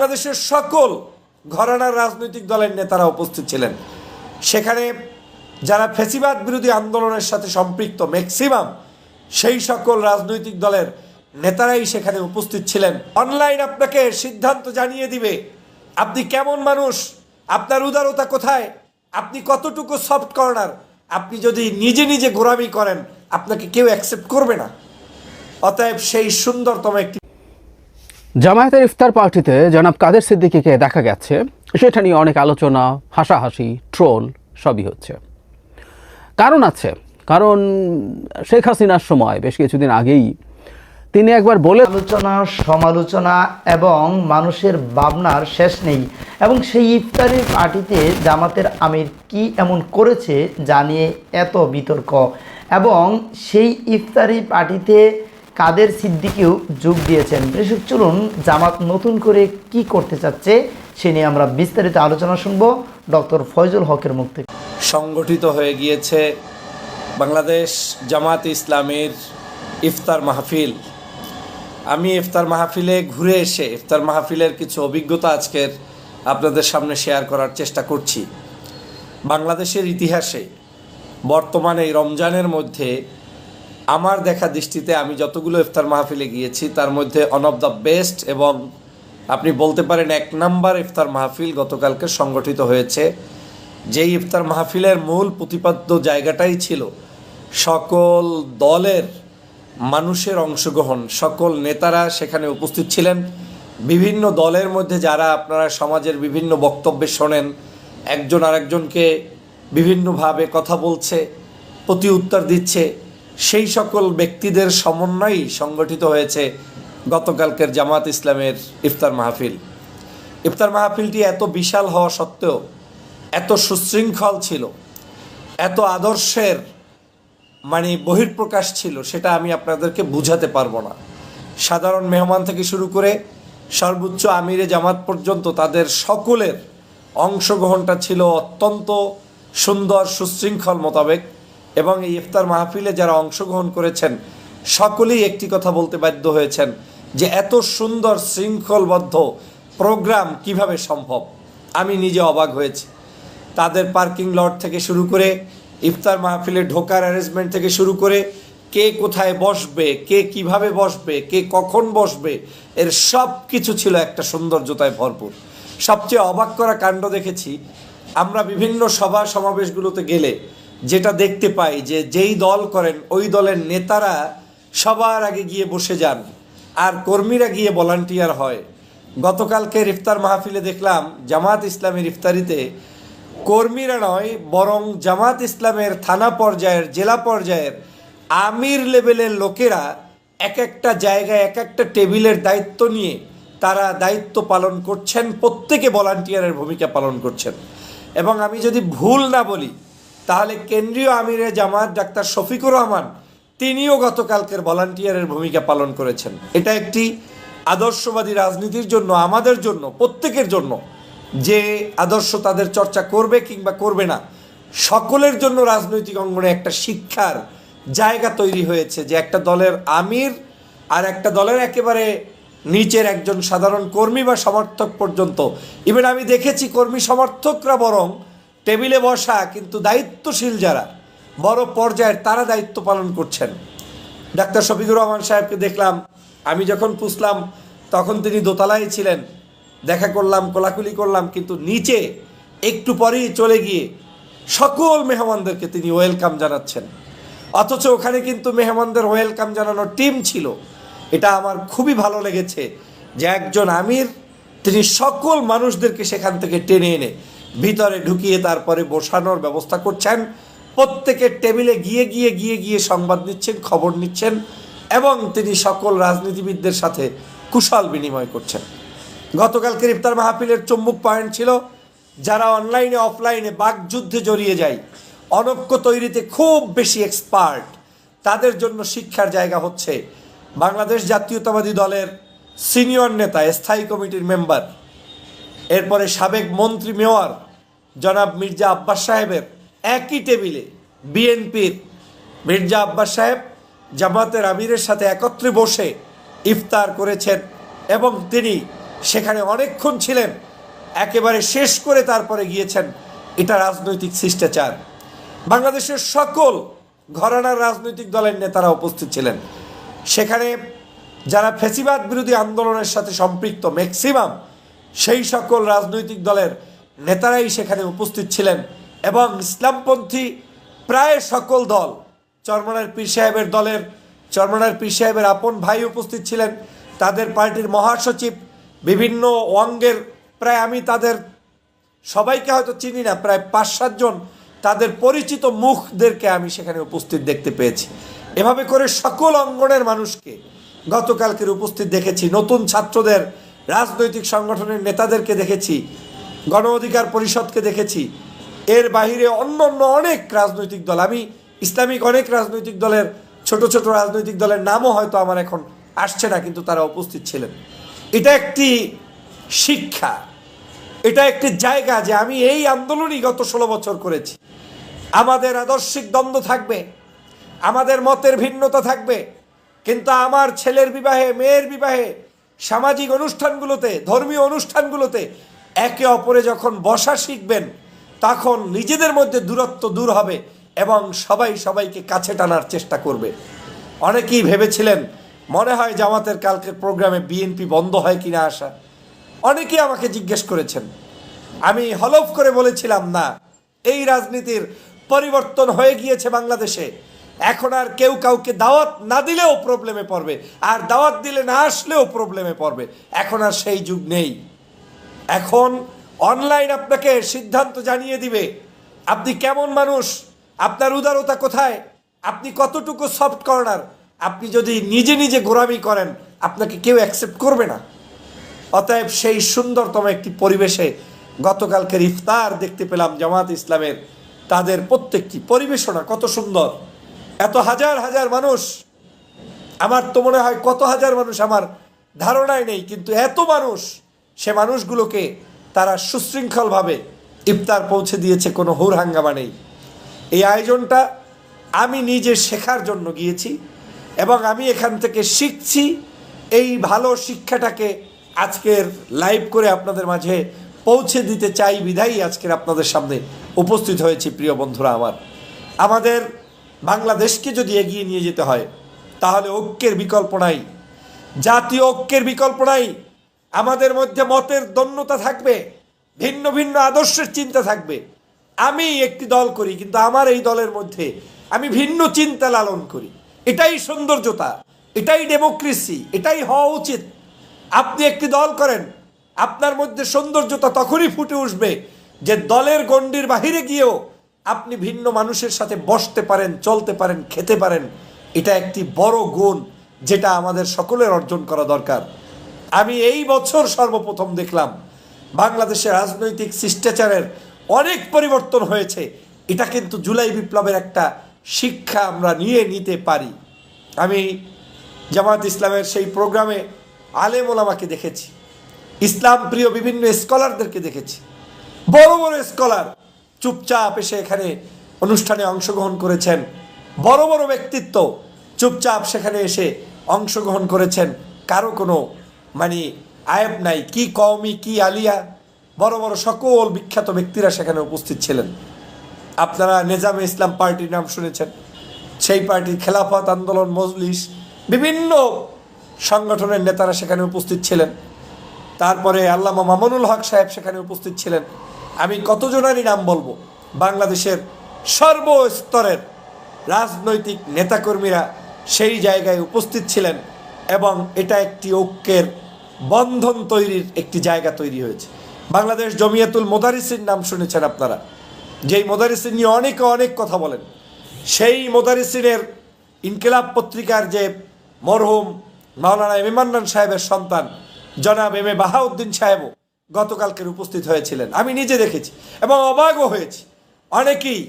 বাংলাদেশের সকল ঘরানার রাজনৈতিক দলের নেতারা উপস্থিত ছিলেন। সেখানে যারা ফেসিবাদ বিরোধী আন্দোলনের সাথে সম্পৃক্ত ম্যাক্সিমাম সেই সকল রাজনৈতিক দলের নেতারাই সেখানে উপস্থিত ছিলেন। অনলাইন আপনাকে সিদ্ধান্ত জানিয়ে দিবে, আপনি কেমন মানুষ, আপনার উদারতা কোথায়, আপনি কতটুকু সফট কর্নার আপনি যদি নিজে নিজে গোরামি করেন, আপনাকে কেউ অ্যাকসেপ্ট করবে না। অতএব সেই সুন্দরতম একটি জামায়াতের ইফতার পার্টিতে জনাব কাদের সিদ্দিকীকে দেখা গেছে। সেটা নিয়ে অনেক আলোচনা, হাসাহাসি, ট্রোল সবই হচ্ছে। কারণ আছে, কারণ শেখ হাসিনার সময় বেশ কিছুদিন আগেই তিনি একবার বলে আলোচনা, সমালোচনা এবং মানুষের ভাবনার শেষ নেই এবং সেই ইফতারি পার্টিতে জামাতের আমির কি এমন করেছে জানিয়ে এত বিতর্ক। এবং সেই ইফতারি পার্টিতে কাদের সিদ্দিকিও যোগ দিয়েছেন? কৃষক চলুন জামাত নতুন করে কি করতে চাচ্ছে সে নিয়ে আমরা বিস্তারিত আলোচনা শুনব ডক্টর ফয়জুল হকের মুখ থেকে। সংগঠিত হয়ে গিয়েছে বাংলাদেশ জামাত ইসলামের ইফতার মাহফিল। আমি ইফতার মাহফিলে ঘুরে এসে, ইফতার মাহফিলের কিছু অভিজ্ঞতা আজকের আপনাদের সামনে শেয়ার করার চেষ্টা করছি। বাংলাদেশের ইতিহাসে বর্তমানে এই রমজানের মধ্যে আমার দেখা দৃষ্টিতে আমি যতগুলো ইফতার মাহফিলে গিয়েছি, তার মধ্যে অন অফ দ্য বেস্ট এবং আপনি বলতে পারেন এক নাম্বার ইফতার মাহফিল গতকালকে সংগঠিত হয়েছে। যেই ইফতার মাহফিলের মূল প্রতিপাদ্য জায়গাটাই ছিল সকল দলের মানুষের অংশগ্রহণ, সকল নেতারা সেখানে উপস্থিত ছিলেন। বিভিন্ন দলের মধ্যে যারা আপনারা সমাজের বিভিন্ন বক্তব্যে শোনেন, একজন আরেকজনকে বিভিন্নভাবে কথা বলছে, প্রতি উত্তর দিচ্ছে। সেই সকল ব্যক্তিদের সমন্বয়েই সংগঠিত হয়েছে গতকালকের জামাত ইসলামের ইফতার মাহফিল। ইফতার মাহফিলটি এত বিশাল হওয়া সত্ত্বেও, এত সুশৃঙ্খল ছিল, এত আদর্শের মানে বহির্প্রকাশ ছিল, সেটা আমি আপনাদেরকে বুঝাতে পারব না। সাধারণ মেহমান থেকে শুরু করে সর্বোচ্চ আমিরে জামাত পর্যন্ত তাদের সকলের অংশগ্রহণটা ছিল অত্যন্ত সুন্দর, সুশৃঙ্খল মোতাবেক। এবং এই ইফতার মাহফিলে যারা অংশগ্রহণ করেছেন, সকলেই একটি কথা বলতে বাধ্য হয়েছেন যে এত সুন্দর শৃঙ্খলবদ্ধ প্রোগ্রাম কীভাবে সম্ভব? আমি নিজে অবাক হয়েছি। তাদের পার্কিং লট থেকে শুরু করে, ইফতার মাহফিলে ঢোকার অ্যারেঞ্জমেন্ট থেকে শুরু করে, কে কোথায় বসবে, কে কীভাবে বসবে, কে কখন বসবে, এর সব কিছু ছিল একটা সৌন্দর্যতায় ভরপুর। সবচেয়ে অবাক করা কাণ্ড দেখেছি, আমরা বিভিন্ন সভা সমাবেশগুলোতে গেলে যেটা দেখতে পাই যে যেই দল করেন, ওই দলের নেতারা সবার আগে গিয়ে বসে যান। আর কর্মীরা গিয়ে ভলান্টিয়ার হয়। গতকালকে ইফতার মাহফিলে দেখলাম জামাত ইসলামের ইফতারিতে কর্মীরা নয়, বরং জামাত ইসলামের থানা পর্যায়ের, জেলা পর্যায়ের আমির লেভেলের লোকেরা এক একটা জায়গায়, এক একটা টেবিলের দায়িত্ব নিয়ে তারা দায়িত্ব পালন করছেন, প্রত্যেকে ভলান্টিয়ারের ভূমিকা পালন করছেন। এবং আমি যদি ভুল না বলি তাহলে কেন্দ্রীয় আমিরে জামাত ডাক্তার শফিকুর রহমান তিনিও গতকালকের ভলান্টিয়ারের ভূমিকা পালন করেছেন। এটা একটি আদর্শবাদী রাজনীতির জন্য, আমাদের জন্য, প্রত্যেকের জন্য। যে আদর্শ তাদের চর্চা করবে কিংবা করবে না, সকলের জন্য রাজনৈতিক অঙ্গনে একটা শিক্ষার জায়গা তৈরি হয়েছে যে একটা দলের আমির আর একটা দলের একেবারে নিচের একজন সাধারণ কর্মী বা সমর্থক পর্যন্ত। ইভেন আমি দেখেছি কর্মী সমর্থকরা বরং টেবিলে বসা কিন্তু দায়িত্বশীল যারা, বড় পর্যায়ের তারা দায়িত্ব পালন করছেন। ডাক্তার শফিকুর রহমান সাহেবকে দেখলাম, আমি যখন পুষলাম, তখন তিনি দোতলায় ছিলেন। দেখা করলাম, কোলাকুলি করলাম, কিন্তু নিচে একটু পরেই চলে গিয়ে সকল মেহমানদেরকে তিনি ওয়েলকাম জানাচ্ছেন। অথচ ওখানে কিন্তু মেহমানদের ওয়েলকাম জানানোর টিম ছিল। এটা আমার খুবই ভালো লেগেছে যে একজন আমির, তিনি সকল মানুষদেরকে সেখান থেকে টেনে এনে ভিতরে ঢুকিয়ে তারপরে বসানোর ব্যবস্থা করছেন। প্রত্যেকের টেবিলে গিয়ে গিয়ে গিয়ে গিয়ে সংবাদ নিচ্ছেন, খবর নিচ্ছেন এবং তিনি সকল রাজনীতিবিদদের সাথে কুশল বিনিময় করছেন। গতকালকের ইফতার মাহফিলের চুম্বুক পয়েন্ট ছিল, যারা অনলাইনে অফলাইনে বাকযুদ্ধে জড়িয়ে যায়, অনক্য তৈরিতে খুব বেশি এক্সপার্ট তাদের জন্য শিক্ষার জায়গা হচ্ছে বাংলাদেশ জাতীয়তাবাদী দলের সিনিয়র নেতা, স্থায়ী কমিটির মেম্বার এরপরে সাবেক মন্ত্রী মেয়র জনাব মির্জা আব্বাস সাহেবের একই টেবিলে বিএনপির মির্জা আব্বাস সাহেব জামাতের আমিরের সাথে একত্রে বসে ইফতার করেছেন এবং তিনি সেখানে অনেকক্ষণ ছিলেন, একেবারে শেষ করে তারপরে গিয়েছেন। এটা রাজনৈতিক শিষ্টাচার। বাংলাদেশের সকল ঘরানার রাজনৈতিক দলের নেতারা উপস্থিত ছিলেন। সেখানে যারা ফেসিবাদ বিরোধী আন্দোলনের সাথে সম্পৃক্ত ম্যাক্সিমাম সেই সকল রাজনৈতিক দলের নেতারাই সেখানে উপস্থিত ছিলেন এবং ইসলামপন্থী প্রায় সকল দল, চরমনার পীর সাহেবের দলের, চরমনার পীর সাহেবের আপন ভাই উপস্থিত ছিলেন, তাদের পার্টির মহাসচিব, বিভিন্ন অঙ্গের, প্রায় আমি তাদের সবাইকে হয়তো চিনি না, প্রায় পাঁচ সাতজন তাদের পরিচিত মুখদেরকে আমি সেখানে উপস্থিত দেখতে পেয়েছি। এভাবে করে সকল অঙ্গনের মানুষকে গতকালকের উপস্থিত দেখেছি। নতুন ছাত্রদের রাজনৈতিক সংগঠনের নেতাদেরকে দেখেছি, গণ অধিকার পরিষদকে দেখেছি। এর বাহিরে অন্য অন্য অনেক রাজনৈতিক দল, আমি ইসলামিক অনেক রাজনৈতিক দলের, ছোট ছোট রাজনৈতিক দলের নামও হয়তো আমার এখন আসছে না, কিন্তু তারা উপস্থিত ছিলেন। এটা একটি শিক্ষা, এটা একটি জায়গা যে আমি এই আন্দোলনই গত ষোলো বছর করেছি। আমাদের আদর্শিক দ্বন্দ্ব থাকবে, আমাদের মতের ভিন্নতা থাকবে, কিন্তু আমার ছেলের বিবাহে, মেয়ের বিবাহে সামাজিক অনুষ্ঠানগুলোতে, ধর্মীয় অনুষ্ঠানগুলোতে একে অপরে যখন বসা শিখবেন, তখন নিজেদের মধ্যে দূরত্ব দূর হবে এবং সবাই সবাইকে কাছে টানার চেষ্টা করবে। অনেকেই ভেবেছিলেন, মনে হয় জামাতের কালকের প্রোগ্রামে বিএনপি বন্ধ হয় কিনা আসা অনেকেই আমাকে জিজ্ঞেস করেছেন। আমি হলফ করে বলেছিলাম, না, এই রাজনীতির পরিবর্তন হয়ে গিয়েছে বাংলাদেশে। এখন আর কেউ কাউকে দাওয়াত না দিলেও প্রবলেমে পড়বে। আর দাওয়াত দিলে না আসলেও প্রবলেমে পড়বে। এখন আর সেই যুগ নেই। এখন অনলাইন আপনাকে সিদ্ধান্ত জানিয়ে দিবে, আপনি কেমন মানুষ, আপনার উদারতা কোথায়, আপনি কতটুকু সফট কর্নার আপনি যদি নিজে নিজে গোরামি করেন, আপনাকে কেউ অ্যাকসেপ্ট করবে না। অতএব সেই সুন্দরতম একটি পরিবেশে গতকালকের ইফতার দেখতে পেলাম জামাত ইসলামের, তাদের প্রত্যেকটি পরিবেশনা কত সুন্দর। এত হাজার হাজার মানুষ, আমার তো মনে হয় কত হাজার মানুষ আমার ধারণায় নেই, কিন্তু এত মানুষ, সে মানুষগুলোকে তারা সুশৃঙ্খলভাবে ইফতার পৌঁছে দিয়েছে, কোনো হুর হাঙ্গামা নেই। এই আয়োজনটা আমি নিজে শেখার জন্য গিয়েছি এবং আমি এখান থেকে শিখছি, এই ভালো শিক্ষাটাকে আজকের লাইভ করে আপনাদের মাঝে পৌঁছে দিতে চাই বিধাই আজকের আপনাদের সামনে উপস্থিত হয়েছি, প্রিয় বন্ধুরা আমার। আমাদের বাংলাদেশকে যদি এগিয়ে নিয়ে যেতে হয়, তাহলে ঐক্যের বিকল্প নাই। জাতীয় ঐক্যের বিকল্প নাই। আমাদের মধ্যে মতের দন্যতা থাকবে, ভিন্ন ভিন্ন আদর্শের চিন্তা থাকবে। আমি একটি দল করি, কিন্তু আমার এই দলের মধ্যে আমি ভিন্ন চিন্তা লালন করি। এটাই সৌন্দর্যতা, এটাই ডেমোক্রেসি, এটাই হওয়া উচিত। আপনি একটি দল করেন, আপনার মধ্যে সৌন্দর্যতা তখনই ফুটে উঠবে যে দলের গণ্ডির বাহিরে গিয়েও আপনি ভিন্ন মানুষের সাথে বসতে পারেন, চলতে পারেন, খেতে পারেন, এটা একটি বড় গুণ যেটা আমাদের সকলের অর্জন করা দরকার। আমি এই বছর সর্বপ্রথম দেখলাম বাংলাদেশের রাজনৈতিক শিষ্টাচারের অনেক পরিবর্তন হয়েছে। এটা কিন্তু জুলাই বিপ্লবের একটা শিক্ষা আমরা নিয়ে নিতে পারি। আমি জামাত ইসলামের সেই প্রোগ্রামে আলেম ওলামাকে দেখেছি, ইসলাম প্রিয় বিভিন্ন স্কলারদেরকে দেখেছি, বড় বড় স্কলার। চুপচাপ এসে এখানে অনুষ্ঠানে অংশগ্রহণ করেছেন। বড় বড় ব্যক্তিত্ব চুপচাপ সেখানে এসে অংশগ্রহণ করেছেন। কারও কোনো মানে আয়েব নাই, কি কওমি, কি আলিয়া, বড় বড় সকল বিখ্যাত ব্যক্তিরা সেখানে উপস্থিত ছিলেন। আপনারা নেজামে ইসলাম পার্টির নাম শুনেছেন। সেই পার্টির খেলাফত আন্দোলন, মজলিস, বিভিন্ন সংগঠনের নেতারা সেখানে উপস্থিত ছিলেন। তারপরে আল্লামা মামুনুল হক সাহেব সেখানে উপস্থিত ছিলেন। আমি কতজনারই নাম বলব? বাংলাদেশের সর্বস্তরের রাজনৈতিক নেতাকর্মীরা সেই জায়গায় উপস্থিত ছিলেন এবং এটা একটি ঐক্যের বন্ধন তৈরির একটি জায়গা তৈরি হয়েছে। বাংলাদেশ জমিয়াতুল মোদারিসির নাম শুনেছেন আপনারা। যেই মোদারিসিন নিয়ে অনেকে অনেক কথা বলেন, সেই মোদারিসিনের ইনকিলাব পত্রিকার যে মরহুম মাওলানা এম ইমান্নান সাহেবের সন্তান জনাব এম এ বাহাউদ্দিন সাহেবও গতকালকের উপস্থিত হয়েছিলেন। আমি নিজে দেখেছি এবং অবাকও হয়েছি। অনেকেই,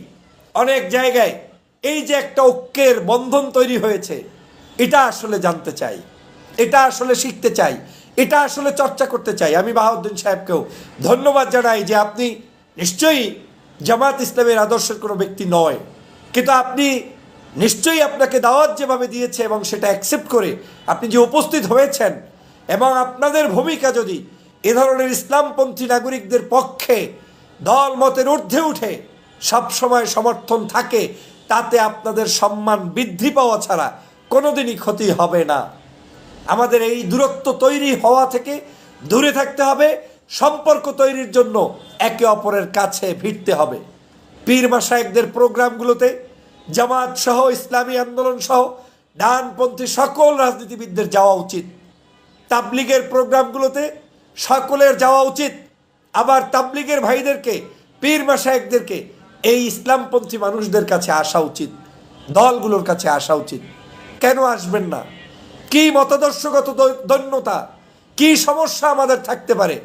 অনেক জায়গায় এই যে একটা ঐক্যের বন্ধন তৈরি হয়েছে, এটা আসলে জানতে চাই, এটা আসলে শিখতে চাই, এটা আসলে চর্চা করতে চাই। আমি বাহাউদ্দিন সাহেবকেও ধন্যবাদ জানাই যে আপনি নিশ্চয়ই জামাত ইসলামের আদর্শের কোনো ব্যক্তি নয়, কিন্তু আপনি নিশ্চয়ই আপনাকে দাওয়াত যেভাবে দিয়েছে এবং সেটা অ্যাকসেপ্ট করে আপনি যে উপস্থিত হয়েছেন এবং আপনাদের ভূমিকা যদি এ ধরনের ইসলামপন্থী নাগরিকদের পক্ষে দল মতের ঊর্ধ্বে উঠে সবসময় সমর্থন থাকে, তাতে আপনাদের সম্মান বৃদ্ধি পাওয়া ছাড়া কোনোদিনই ক্ষতি হবে না। আমাদের এই দূরত্ব তৈরি হওয়া থেকে দূরে থাকতে হবে, সম্পর্ক তৈরির জন্য একে অপরের কাছে ভিড়তে হবে। পীর মাসায়েকদের প্রোগ্রামগুলোতে জামাত সহ, ইসলামী আন্দোলন সহ ডানপন্থী সকল রাজনীতিবিদদের যাওয়া উচিত। তাবলিগের প্রোগ্রামগুলোতে সকলের যাওয়া উচিত। আবার তাবলিগের ভাইদেরকে, পীর মাসায়েকদেরকে এই ইসলামপন্থী মানুষদের কাছে আসা উচিত, দলগুলোর কাছে আসা উচিত। কেন আসবেন না? কি মতাদর্শগত দৈন্যতা, কি সমস্যা আমাদের থাকতে পারে?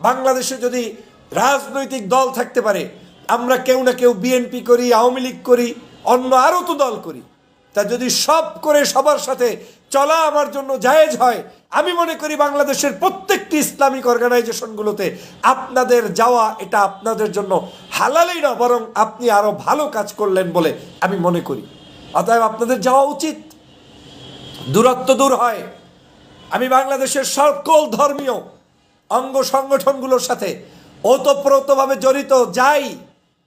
বাংলাদেশে যদি রাজনৈতিক দল থাকতে পারে, আমরা কেউ না কেউ বিএনপি করি, আওয়ামী লীগ করি, অন্য আরও তো দল করি। তা যদি সব করে সবার সাথে চলা আমার জন্য জায়েজ হয়। আমি মনে করি বাংলাদেশের প্রত্যেকটি ইসলামিক অর্গানাইজেশনগুলোতে আপনাদের যাওয়া এটা আপনাদের জন্য হালালেই না, বরং আপনি আরও ভালো কাজ করলেন বলে আমি মনে করি। অতএব আপনাদের যাওয়া উচিত। দূরত্ব দূর হয়। আমি বাংলাদেশের সকল ধর্মীয় অঙ্গ সংগঠনগুলোর সাথে ওতপ্রোতভাবে জড়িত, যাই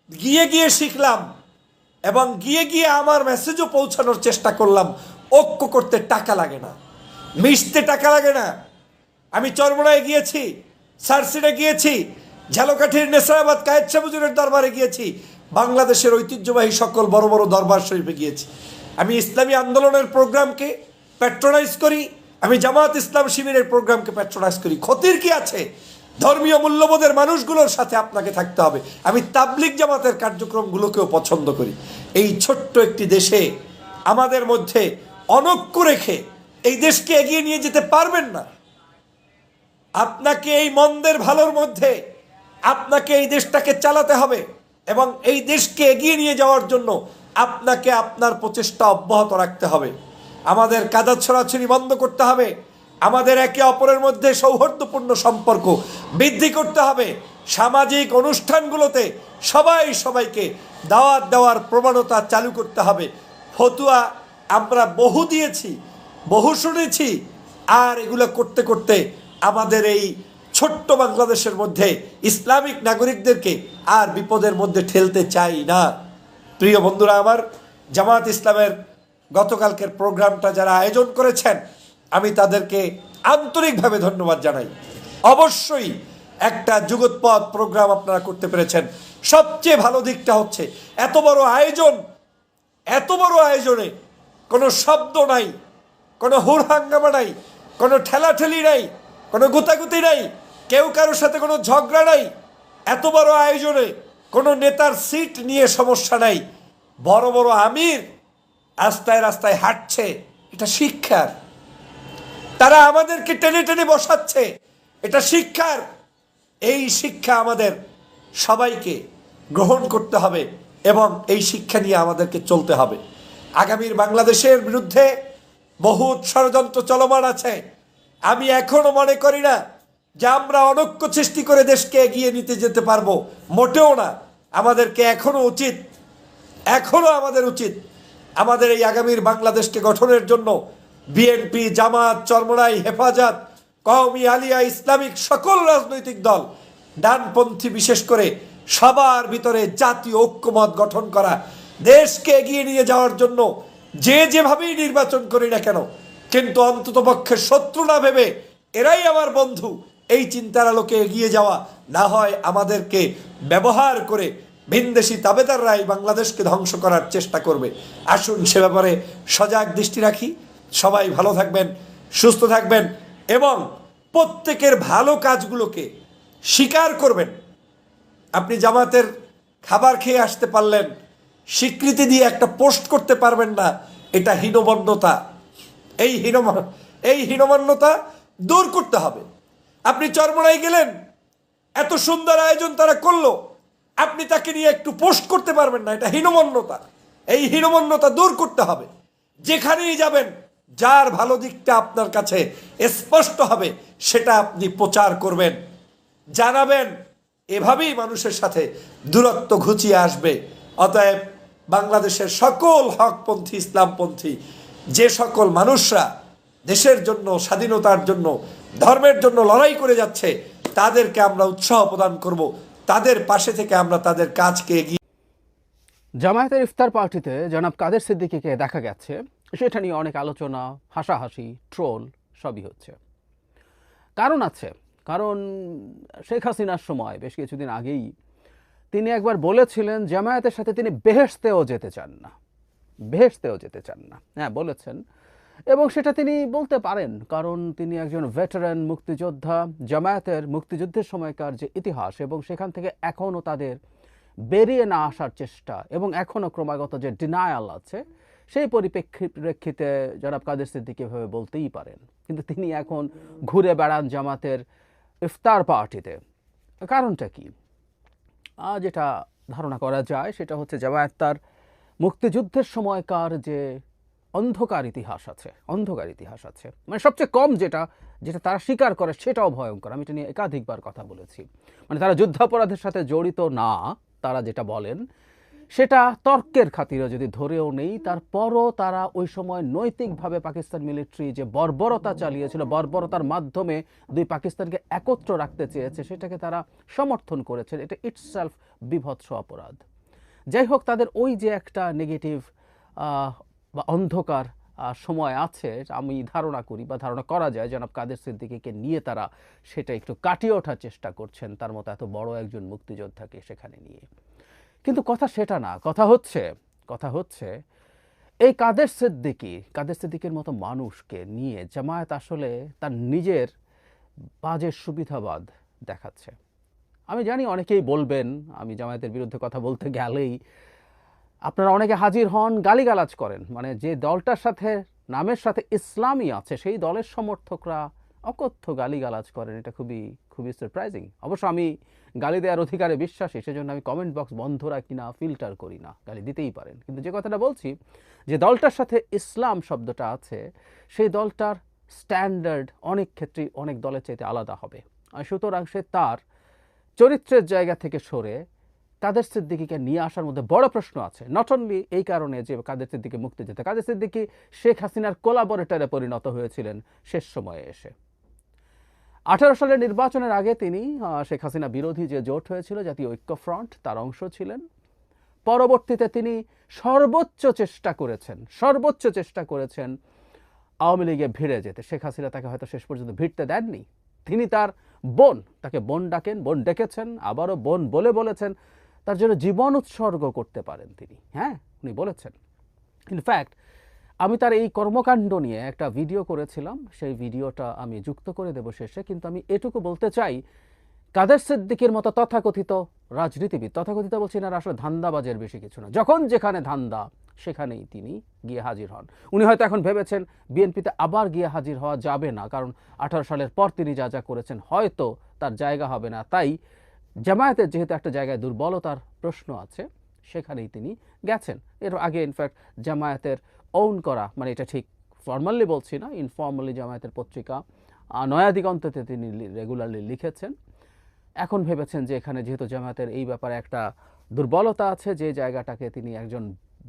গিয়ে গিয়ে শিখলাম এবং গিয়ে গিয়ে আমার মেসেজও পৌঁছানোর চেষ্টা করলাম। ঐক্য করতে টাকা লাগে না। মিশতে টাকা লাগে না। আমি চরমোনায় গিয়েছি, সারসিডে গিয়েছি, ঝালকাঠির, নেসরাবাদ, কায়েদ সাবুজুরের দরবারে গিয়েছি, বাংলাদেশের ঐতিহ্যবাহী সকল বড় বড় দরবার শরীফে গিয়েছি। আমি ইসলামী আন্দোলনের প্রোগ্রামকে প্যাট্রোনাইজ করি, আমি জামাত ইসলাম শিবিরের প্রোগ্রামকে প্যাট্রোনাইজ করি। ক্ষতির কি আছে? ধর্মীয় মূল্যবোধের মানুষগুলোর সাথে আপনাকে থাকতে হবে। আমি তাবলিক জামাতের কার্যক্রমগুলোকেও পছন্দ করি। এই ছোট্ট একটি দেশে, আমাদের মধ্যে অনক্য রেখে এই দেশকে এগিয়ে নিয়ে যেতে পারবেন না। আপনাকে এই মন্দের ভালোর মধ্যে আপনাকে এই দেশটাকে চালাতে হবে এবং এই দেশকে এগিয়ে নিয়ে যাওয়ার জন্য আপনাকে আপনার প্রচেষ্টা অব্যাহত রাখতে হবে। আমাদের কাদা ছড়াছড়ি বন্ধ করতে হবে। আমাদের একে অপরের মধ্যে সৌহার্দ্যপূর্ণ সম্পর্ক বৃদ্ধি করতে হবে। সামাজিক অনুষ্ঠানগুলোতে সবাই সবাইকে দাওয়াত দেওয়ার প্রবণতা চালু করতে হবে। ফতুয়া আমরা বহু দিয়েছি, বহু শুনেছি, আর এগুলো করতে করতে আমাদের এই ছোট্ট বাংলাদেশের মধ্যে ইসলামিক নাগরিকদেরকে আর বিপদের মধ্যে ঠেলতে চাই না। প্রিয় বন্ধুরা, আমার জামাত ইসলামের গতকালকের প্রোগ্রামটা যারা আয়োজন করেছেন, আমি তাদেরকে আন্তরিকভাবে ধন্যবাদ জানাই। অবশ্যই একটা যুগোৎপদ প্রোগ্রাম আপনারা করতে পেরেছেন। সবচেয়ে ভালো দিকটা হচ্ছে, এত বড় আয়োজন, এত বড় আয়োজনে কোনো শব্দ নাই, কোনো হুর হাঙ্গামা নাই, কোনো ঠেলাঠেলি নাই, কোনো গুতাগুতি নাই, কেউ কারোর সাথে কোনো ঝগড়া নাই, এত বড় আয়োজনে কোনো নেতার সিট নিয়ে সমস্যা নাই। বড় বড় আমির রাস্তায় রাস্তায় হাঁটছে, এটা শিক্ষার। তারা আমাদেরকে টেনে টেনে বসাচ্ছে, এটা শিক্ষার। এই শিক্ষা আমাদের সবাইকে গ্রহণ করতে হবে এবং এই শিক্ষা নিয়ে আমাদেরকে চলতে হবে। আগামীর বাংলাদেশের বিরুদ্ধে বহুত ষড়যন্ত্র চলমান আছে। আমি এখনও মনে করি না যে আমরা অনৈক্য সৃষ্টি করে দেশকে এগিয়ে নিতে যেতে পারব। মোটেও না। আমাদেরকে এখনও উচিত, এখনও আমাদের উচিত, আমাদের এই আগামীর বাংলাদেশকে গঠনের জন্য বিএনপি, জামাত, চরমনাই, হেফাজত, কওমি, আলিয়া, ইসলামিক সকল রাজনৈতিক দল, ডানপন্থী বিশেষ করে সবার ভিতরে জাতীয় ঐক্যমত গঠন করা দেশকে এগিয়ে নিয়ে যাওয়ার জন্য যে যেভাবেই নির্বাচন করি না কেন, কিন্তু অন্ততপক্ষে শত্রু না ভেবে এরাই আমার বন্ধু। এই চিন্তার আলোকে এগিয়ে যাওয়া না হয় আমাদেরকে ব্যবহার করে ভিনদেশি তাবেদাররা এই বাংলাদেশকে ধ্বংস করার চেষ্টা করবে। আসুন সে ব্যাপারে সজাগ দৃষ্টি রাখি। সবাই ভালো থাকবেন, সুস্থ থাকবেন এবং প্রত্যেকের ভালো কাজগুলোকে স্বীকার করবেন। আপনি জামাতের খাবার খেয়ে আসতে পারলেন স্বীকৃতি দিয়ে একটা পোস্ট করতে পারবেন না, এটা হীনমন্যতা। এই হীনম, এই হীনমান্যতা দূর করতে হবে। আপনি চরমনায় গেলেন, এত সুন্দর আয়োজন তারা করল, আপনি তাকে নিয়ে একটু পোস্ট করতে পারবেন না, এটা হীনমন্যতা। এই হীনমন্যতা দূর করতে হবে। যেখানেই যাবেন, যার ভালো দিকটা আপনার কাছে স্পষ্ট হবে, সেটা আপনি প্রচার করবেন। জানাবেন, এভাবেই মানুষের সাথে দূরত্ব ঘুচিয়ে আসবে। অতএব বাংলাদেশের সকল হকপন্থী, ইসলামপন্থী, যে সকল মানুষরা দেশের জন্য, স্বাধীনতার জন্য, ধর্মের জন্য লড়াই করে যাচ্ছে, তাদেরকে আমরা উৎসাহ প্রদান করব। তাদের পাশে থেকে আমরা তাদের কাজকে এগিয়ে জামায়াতের ইফতার পার্টিতে জনাব কাদের সিদ্দিকীকে দেখা গেছে। সেটা নিয়ে অনেক আলোচনা, হাসাহাসি, ট্রোল সবই হচ্ছে। কারণ আছে। কারণ শেখ হাসিনার সময় বেশ কিছুদিন আগেই তিনি একবার বলেছিলেন, জামায়াতের সাথে তিনি বেহেশতেও যেতে চান না। বেহেশতেও যেতে চান না। হ্যাঁ বলেছেন। এবং সেটা তিনি বলতে পারেন, কারণ তিনি একজন ভেটারান মুক্তিযোদ্ধা। জামায়াতের মুক্তিযুদ্ধের সময়কার যে ইতিহাস এবং সেখান থেকে এখনও তাদের বেরিয়ে না আসার চেষ্টা এবং এখনও ক্রমাগত যে ডিনায়াল আছে, সেই পরিপ্রেক্ষিতে জনাব কাদের সিদ্দিক এভাবে বলতেই পারেন। কিন্তু তিনি এখন ঘুরে বেড়ান জামাতের ইফতার পার্টিতে। কারণটা কি? যেটা ধারণা করা যায়, সেটা হচ্ছে জামায়াত তার মুক্তিযুদ্ধের সময়কার যে অন্ধকার ইতিহাস আছে, অন্ধকার ইতিহাস আছে। মানে সবচেয়ে কম যেটা যেটা তারা স্বীকার করে, সেটাও ভয়ঙ্কর। আমি এটা নিয়ে একাধিকবার কথা বলেছি। মানে তারা যুদ্ধাপরাধের সাথে জড়িত না, তারা যেটা বলেন সেটা তর্কের খাতিরে যদি ধরেও নেই, তারপরও তারা ওই সময় নৈতিকভাবে পাকিস্তান মিলিটারি যে বর্বরতা চালিয়েছিল, বর্বরতার মাধ্যমে দুই পাকিস্তানকে একত্র রাখতে চেয়েছে, সেটাকে তারা সমর্থন করেছে এটা ইটসেলফ বিভৎস অপরাধ। যাই হোক, তাদের ওই যে একটা নেগেটিভ বা অন্ধকার সময় আছে, আমি ধারণা করি বা ধারণা করা যায়, জনাব কাদের সিদ্দিকীকে নিয়ে তারা সেটা একটু কাটিয়ে ওঠার চেষ্টা করছেন। তার মতো এত বড় একজন মুক্তিযোদ্ধাকে সেখানে নিয়ে। কিন্তু কথা সেটা না, কথা হচ্ছে কথা হচ্ছে, এই কাদের সিদ্দিকী, কাদের সিদ্দিকের মতো মানুষকে নিয়ে জামায়াত আসলে তার নিজের বাজে সুবিধাবাদ দেখাচ্ছে। আমি জানি অনেকেই বলবেন, আমি জামায়াতের বিরুদ্ধে কথা বলতে গেলেই আপনারা অনেকে হাজির হন, গালিগালাজ করেন। মানে যে দলটার সাথে, নামের সাথে ইসলামই আছে, সেই দলের সমর্থকরা অকথ্য গালিগালাজ করেন, এটা খুবই খুবই সারপ্রাইজিং অবশ্য আমি গালি দেওয়ার অধিকারে বিশ্বাসী, সেজন্য আমি কমেন্ট বক্স বন্ধ রাখি না ফিল্টার করি না। গালি দিতেই পারেন। কিন্তু যে কথাটা বলছি, যে দলটার সাথে ইসলাম শব্দটা আছে, সেই দলটার স্ট্যান্ডার্ড অনেক ক্ষেত্রেই অনেক দলের চাইতে আলাদা হবে। আর সুতরাং সে তার চরিত্রের জায়গা থেকে সরে কাদের সিদ্দিকিকে নিয়ে আসার মধ্যে বড় প্রশ্ন আছে। নট অনলি এই কারণে যে কাদের সিদ্দিকি মুক্তি যেতে কাদের সিদ্দিকি শেখ হাসিনার কোলাবরেটরে পরিণত হয়েছিলেন শেষ সময়ে এসে। আঠারো সালের নির্বাচনের আগে তিনি শেখ হাসিনা বিরোধী যে জোট হয়েছিল, জাতীয় ঐক্য ফ্রন্ট, তার অংশ ছিলেন। পরবর্তীতে তিনি সর্বোচ্চ চেষ্টা করেছেন, সর্বোচ্চ চেষ্টা করেছেন আওয়ামী লীগে ভিড়ে যেতে। শেখ হাসিনা তাকে হয়তো শেষ পর্যন্ত ভিড়তে দেননি। তিনি তার বোন, তাকে বোন ডাকেন, বোন ডেকেছেন, আবারও বোন বলে বলেছেন, তার জন্য জীবন উৎসর্গ করতে পারেন তিনি। হ্যাঁ উনি বলেছেন। ইনফ্যাক্ট আমি তার এই কর্মকাণ্ড নিয়ে একটা ভিডিও করেছিলাম। সেই ভিডিওটা আমি যুক্ত করে দেব শেষে, কিন্তু আমি এটুকু বলতে চাই, কাদের সিদ্দিকের মতো তথাকথিত রাজনীতিবিদ, তথাকথিত বলছি না, আসলে ধান্দাবাজের বেশি কিছু না, যখন যেখানে ধান্দা, সেখানেই তিনি গিয়ে হাজির হন। উনি হয়তো এখন ভেবেছেন বিএনপিতে আবার গিয়ে হাজির হওয়া যাবে না, কারণ আঠারো সালের পর তিনি যা যা করেছেন হয়তো তার জায়গা হবে না। তাই জামায়াতের যেহেতু একটা জায়গায় দুর্বলতার প্রশ্ন আছে, সেখানেই তিনি গেছেন। এর আগে ইনফ্যাক্ট জামায়াতের ওন করা মানে এটা ঠিক ফর্মালি বলছি না ইনফর্মালি জামায়াতের পত্রিকা নয়া দিগন্ততে তিনি রেগুলারলি লিখেছেন। এখন ভেবেছেন যে এখানে যেহেতু জামায়াতের এই ব্যাপারে একটা দুর্বলতা আছে, যে জায়গাটাকে তিনি একজন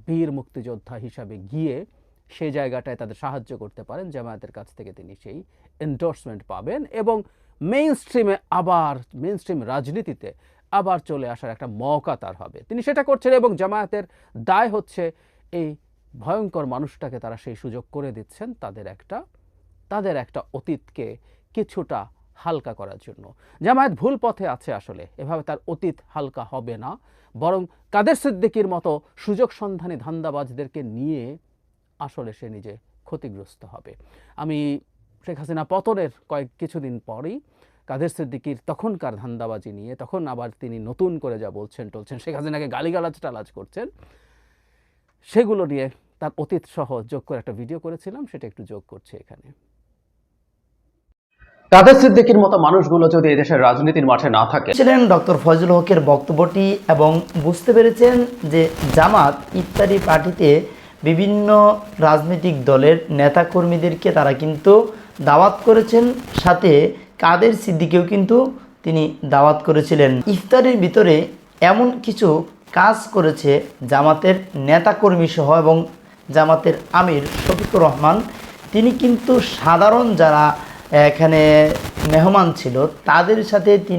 বীর মুক্তিযোদ্ধা হিসাবে গিয়ে সেই জায়গাটায় তাদের সাহায্য করতে পারেন, জামায়াতের কাছ থেকে তিনি সেই এন্ডোর্সমেন্ট পাবেন এবং মেইন স্ট্রিমে আবার মেইন স্ট্রিম রাজনীতিতে আবার চলে আসার একটা মৌকা তার হবে। তিনি সেটা করছেন এবং জামায়াতের দায় হচ্ছে এই ভয়ঙ্কর মানুষটাকে তারা সেই সুযোগ করে দিচ্ছেন তাদের একটা তাদের একটা অতীতকে কিছুটা হালকা করার জন্য। জামায়াত ভুল পথে আছে আসলে, এভাবে তার অতীত হালকা হবে না। বরং কাদের সিদ্দিকির মতো সুযোগ সন্ধানী ধান্দাবাজদেরকে নিয়ে আসলে সে নিজে ক্ষতিগ্রস্ত হবে। আমি শেখ হাসিনা পতনের কয়েক কিছুদিন পরেই কাদের সিদ্দিকির তখনকার ধান্দাবাজি নিয়ে, তখন আবার তিনি নতুন করে যা বলছেন, টলছেন, শেখ হাসিনাকে গালিগালাজ টালাজ করছেন সেগুলো নিয়ে তার অতীত সহ যোগ করে একটা ভিডিও করেছিলাম সেটা একটু যোগ করছে এখানে। কাদের সিদ্দিকির মতো মানুষগুলো যদি এদেশের রাজনীতির মাঠে না থাকে? ছিলেন ডক্টর ফজল হকের বক্তব্যটি এবং বুঝতে পেরেছেন যে জামাত ইত্যাদি পার্টিতে বিভিন্ন রাজনৈতিক দলের নেতাকর্মীদেরকে তারা কিন্তু দাওয়াত করেছেন সাথে কাদের সিদ্দিকেও কিন্তু তিনি দাওয়াত করেছিলেন। ইফতারের ভিতরে এমন কিছু কাজ করেছে জামাতের নেতাকর্মী সহ এবং জামাতের আমির শফিকুর রহমান। তিনি কিন্তু সাধারণ যারা এখানে মেহমান ছিল, তাদের সাথে তিনি